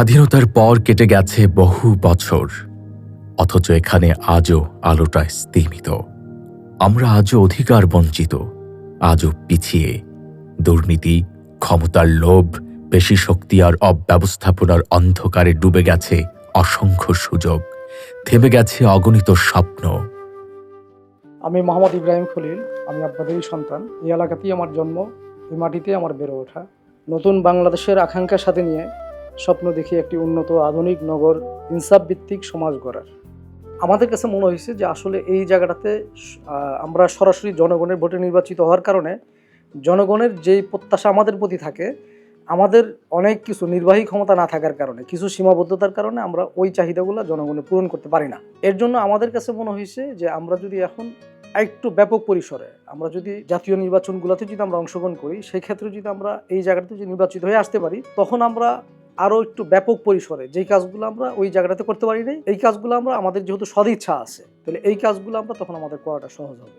স্বাধীনতার পর কেটে গেছে বহু বছর, অথচ এখানে আজও আলোটা স্তিমিত। আমরা আজও অধিকার বঞ্চিত, আজও পিছিয়ে। দুর্নীতি, ক্ষমতার লোভ, পেশি শক্তি আর অব্যবস্থাপনার অন্ধকারে ডুবে গেছে অসংখ্য সুযোগ, থেমে গেছে অগণিত স্বপ্ন। আমি মোহাম্মদ ইব্রাহিম খলিল, আমি আপনাদেরই সন্তান। এই এলাকাতেই আমার জন্ম, এই মাটিতে আমার বেড়ে ওঠা। নতুন বাংলাদেশের আকাঙ্ক্ষার সাথে নিয়ে স্বপ্ন দেখি একটি উন্নত আধুনিক নগর ইনসাফ ভিত্তিক সমাজ গড়ার। আমাদের কাছে মনে হয়েছে যে আসলে এই জায়গাটাতে আমরা সরাসরি জনগণের ভোটে নির্বাচিত হওয়ার কারণে জনগণের যেই প্রত্যাশা আমাদের প্রতি থাকে, আমাদের অনেক কিছু নির্বাহী ক্ষমতা না থাকার কারণে, কিছু সীমাবদ্ধতার কারণে আমরা ওই চাহিদাগুলো জনগণের পূরণ করতে পারি না। এর জন্য আমাদের কাছে মনে হয়েছে যে আমরা যদি এখন একটু ব্যাপক পরিসরে, আমরা যদি জাতীয় নির্বাচনগুলোতে যদি আমরা অংশগ্রহণ করি, সেই ক্ষেত্রে যদি আমরা এই জায়গাটাতে যদি নির্বাচিত হয়ে আসতে পারি, তখন আমরা আরও একটু ব্যাপক পরিসরে। যেই কাজগুলো আমরা ওই জায়গাটাতে করতে পারি নাই, এই কাজগুলো আমরা, আমাদের যেহেতু সদিচ্ছা আছে, তাহলে এই কাজগুলো আমরা তখন আমাদের করাটা সহজ হবে।